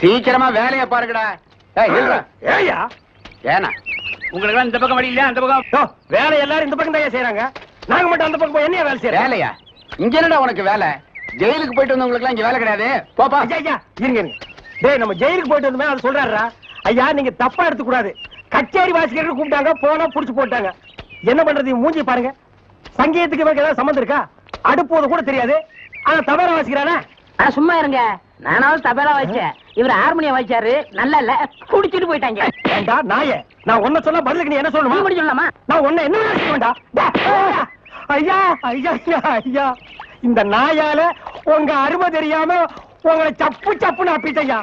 சீக்கிரமா வேலையை பாருங்கடா. ஏய், ஏனா உங்களுக்கு இந்த பக்கம் வழி இல்லையா? அந்த பக்கம். வேலை எல்லாரும் இந்த பக்கம் தான் செய்யறாங்க நாங்க மட்டும் அந்த பக்கம் போய் என்னைய வேலை செய்யறோம் வேலையா? இங்க என்னடா உனக்கு வேலை? ஜெயிலுக்கு போயிட்டு வந்தவங்களுக்கு இங்க வேலை கிடையாது. போப்பா ஐயா இருங்க இருங்க. டேய் நம்ம ஜெயிலுக்கு போயிட்டு வந்தோமே அது சொல்றாருடா. ஐயா நீங்க தப்பா எடுத்துக்க கூடாது கச்சேரி வாசிக்கிறேன்னு கூப்பிட்டாங்க போனா புடிச்சு போட்டாங்க. என்ன பண்றது? மூஞ்சி பாருங்க. சங்கீதத்துக்கு இவருக்கு ஏதாவது சம்மந்தம் இருக்கா? அடுப்போது கூட தெரியாது. ஆனா தவிர வாசிக்கிறானா? சும்மா இருங்க. நானாவது தபேலா வச்சேன் இவர் ஹார்மோனியம் வச்சாரு நல்லா இல்ல குடிச்சிட்டு போயிட்டாங்க. ஏண்டா நாயே? நான் ஒன்ன சொல்ல பதிலுக்கு நீ என்ன நீ சொல்லணுமா மட்டும் சொல்லலாமா நான் உன்னை என்ன வேலை செய்ய வேண்டா டே, ஐயா ஐயா ஐயா ஐயா. இந்த நாயால உங்க அருமை தெரியாம உங்களை சப்பு சப்புன்னு அப்பிட்டையா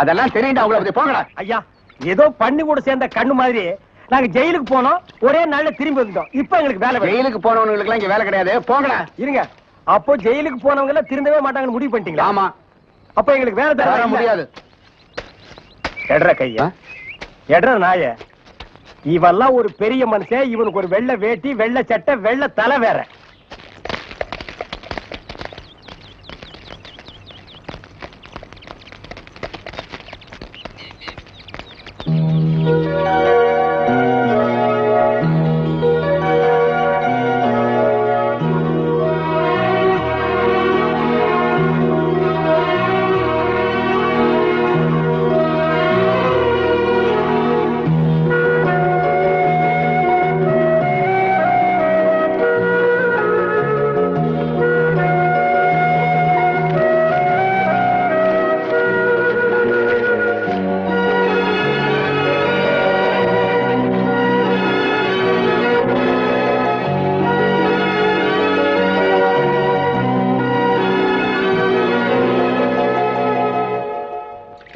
அதெல்லாம் தெரியும்டா உங்களை பத்தி போங்கடா. ஐயா ஏதோ பண்ணி கூட சேர்ந்த கண்ணு மாதிரி நாங்க ஜெயிலுக்கு போனோம். ஒரே நாள்ல திரும்பி வந்தோம் இப்ப எங்களுக்கு வேலை. ஜெயிலுக்கு போனவங்களுக்கு எல்லாம் இங்க வேலை கிடையாது. போங்கடா. இருங்க. அப்போ ஜெயிலுக்கு போனவங்க எல்லாம் திருந்தவே மாட்டாங்கன்னு முடிவு பண்ணிட்டீங்களா? ஆமா. அப்ப எங்களுக்கு வேலை தர முடியாது. எட்ற கையா. எட்ற நாய. இவெல்லாம் ஒரு பெரிய மனுஷன். இவனுக்கு ஒரு வெள்ளை வேட்டி வெள்ளை சட்டை வெள்ளை தலை வேற.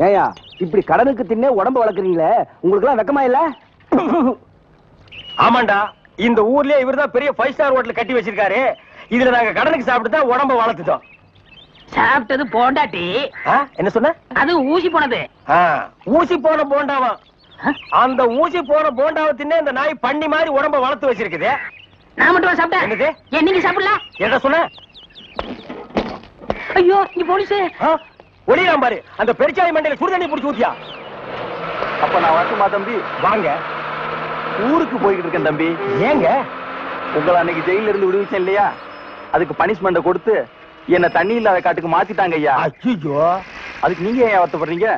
ஏயா இப்படி கடனுக்கு தின்னே உடம்ப வளர்க்குறீங்களே உங்களுக்கு எல்லாம் வெக்கமா இல்ல? ஆமாண்டா இந்த ஊர்லயே இவர்தான் பெரிய ஃபைவ் ஸ்டார் ஹோட்டல் கட்டி வச்சிருக்காரு. இதுல நாங்க கடனுக்கு சாப்பிட்டு தான் உடம்ப வளர்த்துட்டோம். சாப்பிட்டது போண்டாட்டி. என்ன சொன்ன? அது ஊசி போனது. ஊசி போன போண்டாவா? அந்த ஊசி போன போண்டாவை தின்னே இந்த நாய் பண்ணி மாதிரி உடம்ப வளர்த்து வச்சிருக்குது. நான் மட்டும் சாப்பிட்டேன்? என்னது? சாப்பிடலாம்? என்ன சொன்ன? ஐயோ இங்க போலீஸ். ஆ, ஒளியாம் பாரு. அந்த பெருச்சாய் மண்டையில சுடுதண்ணி புடிச்சு ஊத்தியா? அப்ப நான் வரட்டுமா தம்பி? வாங்க. ஊருக்கு போய்கிட்டு இருக்கேன் தம்பி. ஏங்க? உங்களை அன்னைக்கு ஜெயில இருந்து விடுவிச்சேன் இல்லையா? அதுக்கு பனிஷ்மெண்ட கொடுத்து என்ன தண்ணி இல்லாத காட்டுக்கு மாத்திட்டாங்க ஐயா. அச்சுஜோ அதுக்கு நீங்க ஏன் வருத்தப்படுறீங்க?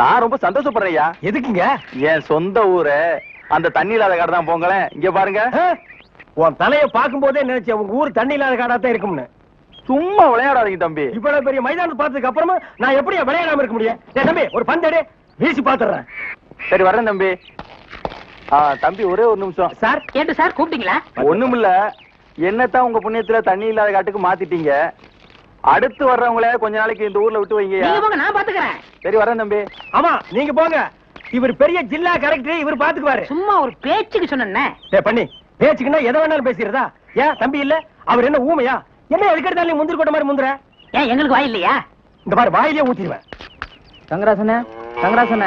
நான் ரொம்ப சந்தோஷப்படுறேன் ஐயா. எதுக்குங்க? என் சொந்த ஊரு அந்த தண்ணி இல்லாத காடு தான் போங்களேன். இங்க பாருங்க. உன் தலைய பார்க்கும் போதே நினைச்சேன் உங்க ஊர் தண்ணி இல்லாத காடா தான் இருக்கும்னு. சும்மா விளையாடாதீங்க தம்பி. இவ்வளவு பெரிய மைதானம் பார்த்ததுக்கு அப்புறமா நான் எப்படி விளையாடாம இருக்க முடியும்? தம்பி ஒரு பந்தடு வீசி பாத்துறேன் சரி வரேன் தம்பி. ஆ தம்பி ஒரே ஒரு நிமிஷம். சார்? கேட்டு சார் கூப்பிட்டீங்களா? ஒண்ணுமில்ல. என்னத்தான் உங்க புண்ணியத்துல தண்ணி இல்லாத காட்டுக்கு மாத்திட்டீங்க. அடுத்து வர்றவங்கள கொஞ்ச நாளைக்கு இந்த ஊர்ல விட்டு போங்க நான் பாத்துக்கிறேன். சரி வரேன் தம்பி. ஆமா நீங்க போங்க. இவர் பெரிய ஜில்லா கலெக்டர் இவர் பாத்துக்குவாரு. சும்மா ஒரு பேச்சுக்கு சொன்னேன்னே. ஏய் பண்ணி. பேச்சுக்குன்னா எதை வேணாலும் பேசிடுறதா? ஏன் தம்பி இல்ல? அவர் என்ன ஊமையா? என்ன எதுக்கெடுத்தாலும் நீ முந்திரி கொட்ட மாதிரி முந்துற? ஏன் எங்களுக்கு வாய் இல்லையா? இந்த மாதிரி வாயிலே ஊத்திடுவேன். தங்கராசன தங்கராசன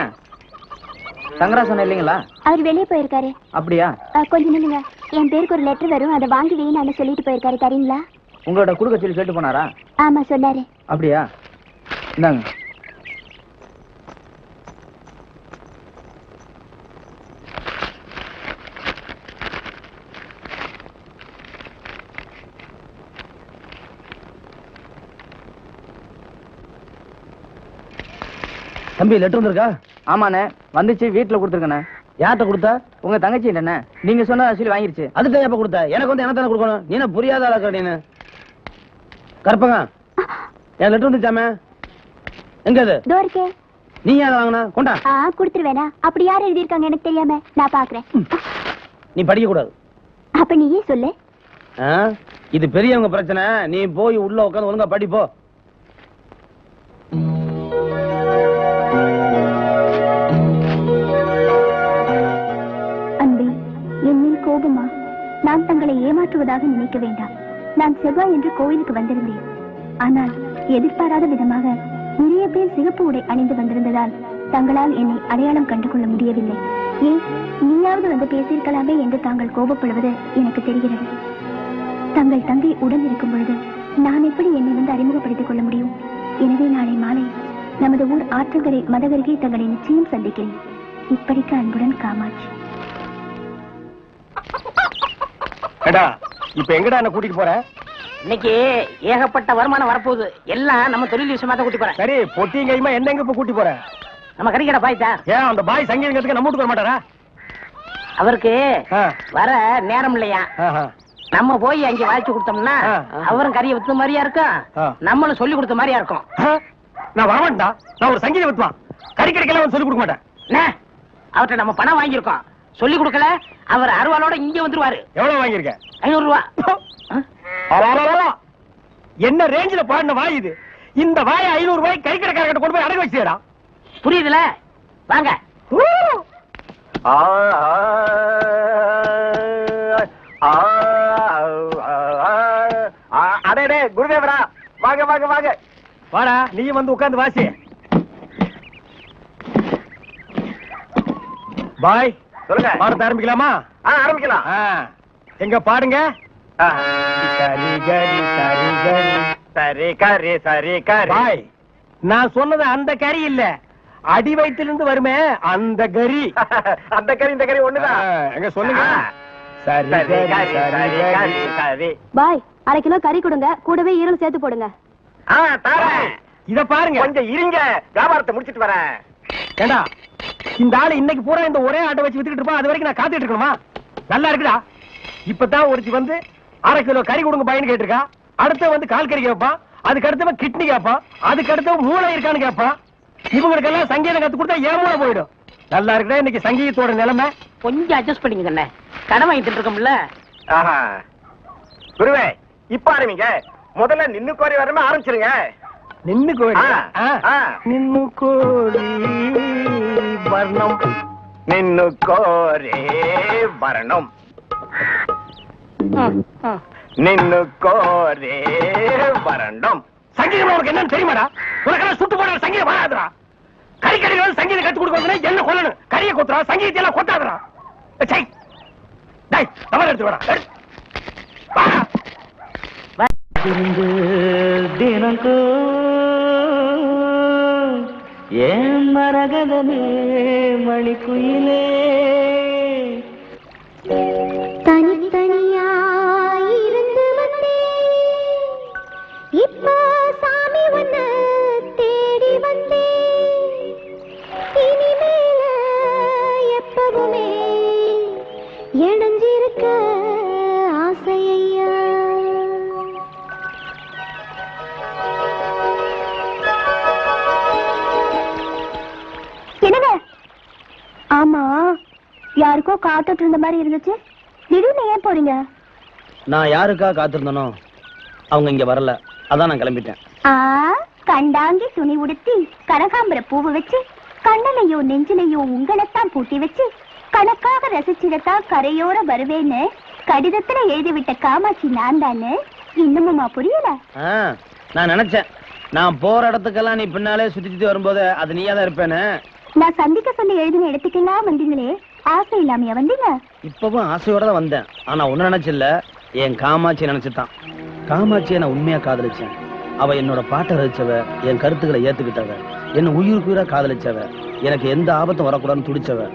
தங்கராசன இல்லைங்களா? அவர் வெளியே போயிருக்காரு. அப்படியா? கொஞ்சம் நில்லுங்க. என் பேருக்கு ஒரு லெட்டர் வரும். அதை வாங்கி வைன்னு சொல்லிட்டு போயிருக்காரு தரீங்களா உங்களோட குடுக்க சொல்லி கேட்டு போனாரா? ஆமா சொன்னாரு. அப்படியா? இந்தாங்க. தம்பி லெட்டர் வந்திருக்கா? ஆமாண்ணே. வந்துச்சு வீட்டுல கொடுத்துருக்கண்ணே. யார்கிட்ட கொடுத்தா? உங்க தங்கச்சி என்ன நீங்க சொன்ன சொல்லி வாங்கிருச்சு. அதுக்கு எப்ப கொடுத்த? எனக்கு வந்து என்ன தானே கொடுக்கணும்? நீ புரியாத ஆளா நீனு. கற்பங்க என் லெட்டர் வந்துச்சாமே? எங்க அது நீ யாரை வாங்கினா? கொண்டா. ஆ கொடுத்துருவேனா? அப்படி யார் எழுதியிருக்காங்க எனக்கு தெரியாம? நான் பாக்குறேன் நீ படிக்க கூடாது. அப்ப நீயே சொல்லு? இது பெரியவங்க பிரச்சனை. நீ போய் உள்ள உட்காந்து ஒழுங்கா படி என்னை ஏமாற்றுவதாக நினைக்க வேண்டாம். நான் செவ்வாய் என்று கோயிலுக்கு வந்திருந்தேன். ஆனால் எதிர்பாராத விதமாக நிறைய பேர் சிகப்பு உடை அணிந்து வந்திருந்ததால் தங்களால் என்னை அடையாளம் கண்டு கொள்ள முடியவில்லை. ஏன்? நீயாவது வந்து பேசியிருக்கலாமே என்று தாங்கள் கோபப்படுவது எனக்கு தெரிகிறது. தங்கள் தங்கை உடன் இருக்கும் பொழுது நான் எப்படி என்னை வந்து அறிமுகப்படுத்திக் கொள்ள முடியும்? எனவே நாளை மாலை நமது ஊர் ஆற்றங்கரை மதகருகே தங்களை நிச்சயம் சந்திக்கிறேன். இப்படிக்கு அன்புடன் காமாட்சி. ஏடா இப்ப எங்கடா என்ன கூட்டிட்டு போற? இன்னைக்கு ஏகப்பட்ட வருமானம் வரப்போகுது. எல்லாம் நம்ம தொழில் விஷயமா தான் கூட்டி போறேன். சரி பொட்டியும் கையுமா என்ன எங்க இப்ப கூட்டி போற? நம்ம கறிக்கடை பாய்த்தா ஏன் அந்த பாய் சங்கீதத்துக்கு நம்ம வீட்டுக்கு வர மாட்டாரா? அவருக்கு வர நேரம் இல்லையா. நம்ம போய் அங்க வாய்ச்சி கொடுத்தோம்னா. அவரும் கறியை வித்த மாதிரியா இருக்கும். நம்மளும் சொல்லி கொடுத்த மாதிரியா இருக்கும்? நான் வரமாட்டா நான் ஒரு சங்கீத வித்துவான். கறிக்கடைக்கெல்லாம் சொல்லி கொடுக்க மாட்டேன். என்ன? அவர்ட்ட நம்ம பணம் வாங்கியிருக்கோம். சொல்லி கொடுக்கல அவர் அருவாளோட இங்க வந்துருவாரு எவ்வளவு வாங்கியிருக்க ஐநூறு ரூபா. என்ன ரேஞ்சில பாடின வாய் இது இந்த வாயை ஐநூறு ரூபாய் கறிக்கடைக்காரர்கிட்ட கொண்டு போய் அடகு வச்சுடா புரியுதுல வாங்க அடே குருதேவரா வாங்க வாங்க வாங்க வாடா நீ வந்து உட்கார்ந்து வாசி பாய் சொல்லுங்க. பாடத்தை ஆரம்பிக்கலாமா? ஆ ஆரம்பிக்கலாம். எங்க பாடுங்க. சரி கரி சரி கரி சரி கரி சரி கரி. நான் சொன்னது அந்த கறி இல்ல. அடி வயிற்றிலிருந்து வருமே அந்த கரி. அந்த கறி இந்த கறி ஒண்ணுதான் எங்க சொல்லுங்க. பாய் அரை கிலோ கறி கொடுங்க. கூடவே ஈரல் சேர்த்து போடுங்க. ஆ தாரேன். இத பாருங்க. கொஞ்சம் இருங்க. வியாபாரத்தை முடிச்சிட்டு வரேன். ஏண்டா? இந்த ஆளு இன்னைக்கு பூரா இந்த ஒரே ஆட்டை வச்சு வித்துக்கிட்டு இருப்பான். அது வரைக்கும் நான் காத்துட்டு இருக்கணுமா? நல்லா இருக்குடா. இப்பதான் ஒருத்தி வந்து அரை கிலோ கறி கொடுங்க பையன் கேட்டிருக்கா. அடுத்து வந்து கால் கறி கேட்பான். அதுக்கு அடுத்தவன் கிட்னி கேட்பான். அதுக்கு அடுத்தவன் மூளை இருக்கான்னு கேட்பான். இவங்களுக்கெல்லாம் சங்கீதம் கத்து கொடுத்தா ஏன் மூளை போயிடும்? நல்லா இருக்குடா இன்னைக்கு சங்கீதத்தோட நிலைமை. கொஞ்சம் அட்ஜஸ்ட் பண்ணிக்கங்க அண்ணே. கடன் வாங்கிட்டு இருக்கோம்ல. ஆஹா. குருவே இப்ப ஆரம்பிங்க. முதல்ல நின்னு கோரி வரமே ஆரம்பிச்சிருங்க. நின்னு கோழி. ஆ, ஆ. ஆ. நின்னு கோழி வர்ணம். நின்னு கோரே வரணும். நின்னு கோரே வரணும். சங்கீதம் உனக்கு என்னன்னு தெரியுமாடா? உனக்கெல்லாம் சுட்டு போட சங்கீதம் வராதுடா. கறி கடைகள் சங்கீதம் கத்து கொடுக்கணும் என்ன கொல்லணும் கறியை கொத்துறா சங்கீதத்தை எல்லாம் கொத்தாதுடா. சை. டேய் தவறு எடுத்து வரா வா. தினங்கோ ஏன் மரகதமே மணிக்குயிலே. யாருக்கோ காத்துட்டு இருந்த மாதிரி இருந்துச்சு. திடீர்னு ஏன் போறீங்க? நான் யாருக்கா காத்திருந்தனோ அவங்க இங்க வரல. அதான் நான் கிளம்பிட்டேன். ஆ கண்டாங்கி துணி உடுத்தி கனகாம்பர பூவு வச்சு கண்ணனையும் நெஞ்சிலையும் உங்களைத்தான் பூட்டி வச்சு கணக்காக ரசிச்சிடத்தான் கரையோர வருவேன்னு கடிதத்துல எழுதிவிட்ட காமாட்சி நான் தானே இன்னமுமா புரியல. ஆ, நான் நினைச்சேன். நான் போற இடத்துக்கெல்லாம் நீ பின்னாலே சுத்தி சுத்தி வரும்போது அது நீயா தான் இருப்பேன்னு. நான் சந்திக்க சொல்லி எழுதின இடத்துக்கெல்லாம் வந்தீங்களே. ஆசை இல்லாமையா வந்தீங்க? இப்பவும் ஆசையோட தான் வந்தேன். ஆனா ஒண்ணு நினைச்சில்ல. என் காமாட்சி நினைச்சுட்டான். காமாட்சியை நான் உண்மையா காதலிச்சேன். அவ என்னோட பாட்டை ரசிச்சவ என் கருத்துக்களை ஏத்துக்கிட்டவ என்ன உயிருக்கு உயிரா காதலிச்சவ எனக்கு எந்த ஆபத்தும் வரக்கூடாதுன்னு துடிச்சவ.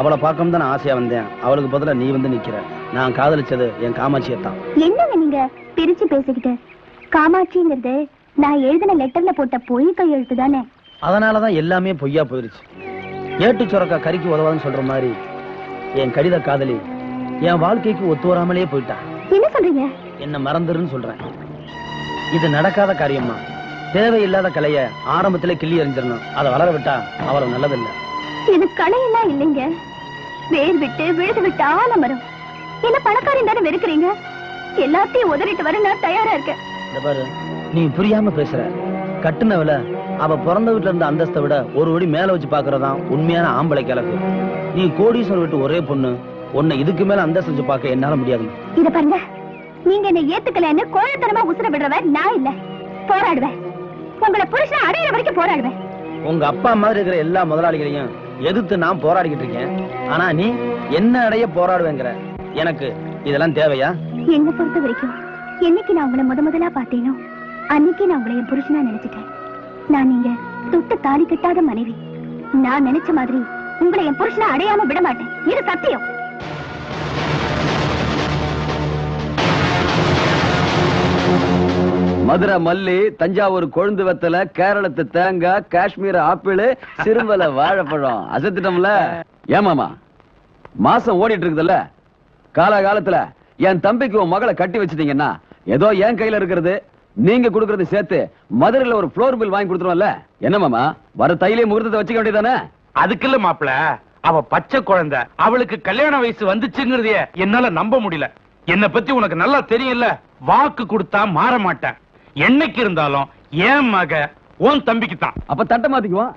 அவளை பார்க்க தான் ஆசையா வந்தேன். அவளுக்கு பதிலா நீ வந்து நிக்கிற. நான் காதலிச்சது என் காமாட்சியை தான் என்னங்க நீங்க பிரிச்சு பேசிக்கிட்டு? காமாட்சிங்கிறது நான் எழுதின லெட்டர்ல போட்ட பொய் கையெழுத்து தானே அதனாலதான் எல்லாமே பொய்யா போயிருச்சு. ஏட்டு சுரக்கா கறிக்கு உதவாதுன்னு சொல்ற மாதிரி என் கடித காதலி என் வாழ்க்கைக்கு ஒத்து வராமலே போயிட்டா. என்ன சொல்றீங்க? என்ன மறந்துருன்னு சொல்றேன். இது நடக்காத காரியமா தேவையில்லாத கலைய ஆரம்பத்துல கிள்ளி எறிஞ்சிடணும். அதை வளர விட்டா அவ்வளவு நல்லதில்லை. இது கலையெல்லாம் இல்லைங்க. வேர் விட்டு விழுது விட்டு ஆலமரம் என்ன பணக்காரன் தானே வெறுக்கிறீங்க? எல்லாத்தையும் உதறிட்டு வர நான் தயாரா இருக்கேன். பாரு நீ புரியாம பேசுற. கட்டுனவள அவ பிறந்த வீட்டுல இருந்த அந்தஸ்தை விட ஒரு வடி மேல வச்சு பாக்குறதான் உண்மையான ஆம்பளை கிழக்கு. நீ கோடீஸ்வரர் வீட்டு ஒரே பொண்ணு உன்னை இதுக்கு மேல அந்தஸ்து வச்சு பார்க்க என்னால முடியாது. இத பாருங்க. நீங்க என்ன ஏத்துக்கலன்னு கோழத்தனமா உசுர விடுறவ நான் இல்ல. போராடுவேன். உங்களை புருஷன் அடையிற வரைக்கும் போராடுவேன். உங்க அப்பா மாதிரி இருக்கிற எல்லா முதலாளிகளையும் எதிர்த்து நான் போராடிக்கிட்டு இருக்கேன். ஆனா நீ என்ன அடைய போராடுவேங்கிற? எனக்கு இதெல்லாம் தேவையா? என்ன பொறுத்த வரைக்கும் என்னைக்கு நான் உங்களை முத முதலா பார்த்தேனோ அன்னைக்கு நான் உங்களை என் புருஷனா நினைச்சிட்டேன். நான் நீங்க தொட்டு தாலி கட்டாத மனைவி. நான் நினைச்ச மாதிரி உங்களை என் புருஷனை அடையாம விட மாட்டேன். இது சத்தியம். மதுரை மல்லி தஞ்சாவூர் கொழுந்து வெத்தல கேரளத்து தேங்காய் காஷ்மீர் ஆப்பிள் சிறுவல வாழைப்பழம். அசத்திட்டோம்ல? ஏமாமா மாசம் ஓடிட்டு இருக்குதுல்ல? காலகாலத்துல என் தம்பிக்கு உன் மகளை கட்டி வச்சிட்டீங்கன்னா ஏதோ என் கையில இருக்கிறது. நீங்க கொடுக்கறது சேர்த்து மதுரையில ஒரு ஃப்ளோர் பில் வாங்கி கொடுத்துருவோம்ல. என்ன மாமா? வர தையிலே முகூர்த்தத்தை வச்சுக்க வேண்டியதானே அதுக்கு இல்ல மாப்பிள அவ பச்சை குழந்தை. அவளுக்கு கல்யாண வயசு வந்துச்சுங்கிறதைய என்னால நம்ப முடியல. என்ன பத்தி உனக்கு நல்லா தெரியும்ல. வாக்கு கொடுத்தா மாற மாட்டேன். என்னைக்கு இருந்தாலும் என் மக உன் தம்பிக்கு தான் அப்ப தட்டை மாத்திக்குவோம்.